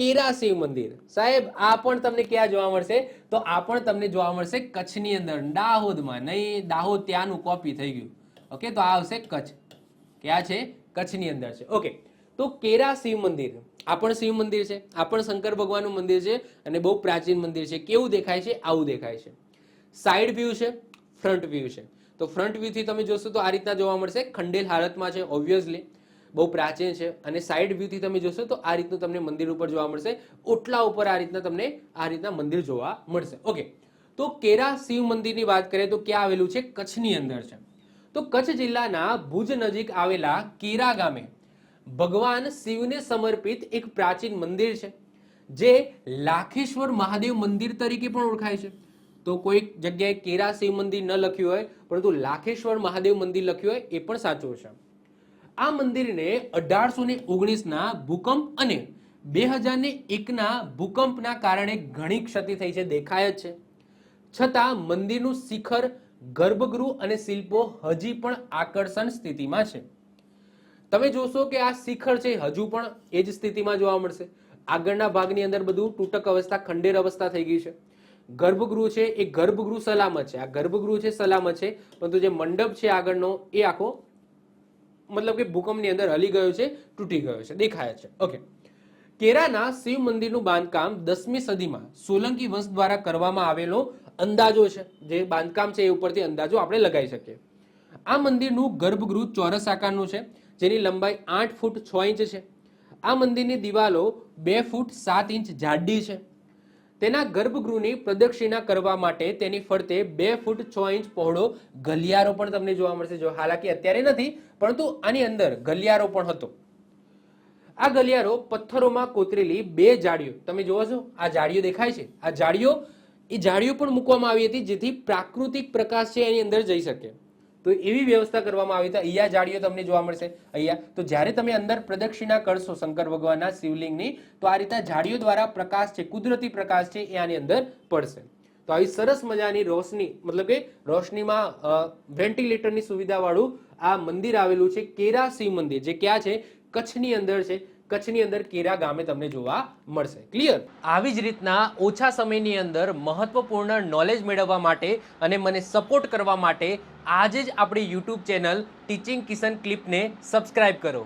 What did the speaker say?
કેરા શિવ મંદિર. સાહેબ, આ પણ તમને ક્યાં જોવા મળશે? તો આ પણ તમને જોવા મળશે કચ્છની અંદર. દાહોદમાં નહીં, દાહોદ ત્યાંનું કોપી થઈ ગયું. ઓકે તો આ આવશે કચ્છ. ક્યાં છે? કચ્છની અંદર છે. ઓકે તો કેરા શિવ મંદિર. આ પણ શિવ મંદિર છે. આ પણ શંકર ભગવાનનું મંદિર છે અને બહુ પ્રાચીન મંદિર છે. કેવું દેખાય છે? આવું દેખાય છે. સાઈડ વ્યૂ છે ફ્રન્ટ વ્યૂ છે. તો ફ્રન્ટ વ્યૂથી તમે જોશો તો આ રીતના જોવા મળશે. ખંડેલ હાલતમાં છે ઓબ્વિયસલી બહુ પ્રાચીન છે અને સાઈડ વ્યૂથી તમે જોશો તો આ રીતનું તમને મંદિર ઉપર જોવા મળશે. ઓટલા ઉપર આ રીતના તમને આ રીતના મંદિર જોવા મળશે. ઓકે તો કેરા શિવ મંદિરની વાત કરીએ તો ક્યાં આવેલું છે? કચ્છની અંદર છે. તો કચ્છ જિલ્લાના ભુજ નજીક આવેલા કેરા ગામે ભગવાન શિવને સમર્પિત એક પ્રાચીન મંદિર છે, જે લાખેશ્વર મહાદેવ મંદિર તરીકે પણ ઓળખાય છે. તો કોઈ જગ્યાએ કેરા શિવ મંદિર ન લખ્યું હોય, પરંતુ લાખેશ્વર મહાદેવ મંદિર લખ્યું હોય એ પણ સાચું છે આ મંદિરને અઢારસો ને ઓગણીસના ભૂકંપ અને બે હજાર ને એકના ભૂકંપના કારણે ઘણી ક્ષતિ થઈ છે, દેખાય જ છે. છતાં મંદિરનું શિખર, ગર્ભગૃહ અને શિલ્પો હજી પણ આકર્ષણ સ્થિતિમાં છે. તમે જોશો કે આ શિખર છે, હજુ પણ એ જ સ્થિતિમાં જોવા મળશે. આગળના ભાગની અંદર બધું તૂટક અવસ્થા, ખંડેર અવસ્થા થઈ ગઈ છે. ગર્ભગૃહ છે, એ ગર્ભગૃહ સલામત છે. આ ગર્ભગૃહ છે, સલામત છે, પરંતુ જે મંડપ છે આગળનો, એ આખો મતલબ કે ભૂકંપની અંદર હલી ગયો છે, તૂટી ગયો છે, દેખાય છે. ઓકે કેરાના શિવ મંદિરનું બાંધકામ દસમી સદીમાં સોલંકી વંશ દ્વારા કરવામાં આવેલો અંદાજો છે. જે બાંધકામ છે એ ઉપરથી અંદાજો આપણે લગાવી શકીએ. આ મંદિરનું ગર્ભગૃહ ચોરસ આકારનું છે, જેની લંબાઈ આઠ ફૂટ છ ઇંચ છે. આ મંદિરની દિવાલો બે ફૂટ સાત ઇંચ જાડી છે. તેના ગર્ભગૃહની પ્રદક્ષિણા કરવા માટે તેની ફરતે બે ફૂટ છ ઇંચ પહોળો ગલિયારો પણ તમને જોવા મળશે. જો હાલાકી અત્યારે નથી, પરંતુ આની અંદર ગલિયારો પણ હતો. આ ગલિયારો પથ્થરોમાં કોતરેલી બે જાળીઓ તમે જોવો છો, આ જાળીઓ દેખાય છે. આ જાળીઓ એ જાળીઓ પણ મૂકવામાં આવી હતી જેથી પ્રાકૃતિક પ્રકાશ છે એની અંદર જઈ શકે. તો એવી વ્યવસ્થા કરવામાં આવી તો અહીંયા જાળીઓ તમને જોવા મળશે. અહીંયા તો જ્યારે તમે અંદર પ્રદક્ષિણા કરશો શંકર ભગવાનના શિવલિંગની, તો આ રીતના જાળીઓ દ્વારા પ્રકાશ છે, કુદરતી પ્રકાશ છે એ આની અંદર પડશે. તો આવી સરસ મજાની રોશની, મતલબ કે રોશનીમાં વેન્ટિલેટરની સુવિધાવાળું આ મંદિર આવેલું છે, કેરા શિવ મંદિર, જે ક્યાં છે? કચ્છની અંદર છે. કચ્છની અંદર કેરા ગામે તમને જોવા મળશે. ક્લિયર આવી જ રીતના ઓછા સમયની અંદર મહત્વપૂર્ણ નોલેજ મેળવવા માટે અને મને સપોર્ટ કરવા માટે આજે જ આપણી યુટ્યુબ ચેનલ ટીચિંગ કિશન ક્લિપને સબસ્ક્રાઇબ કરો.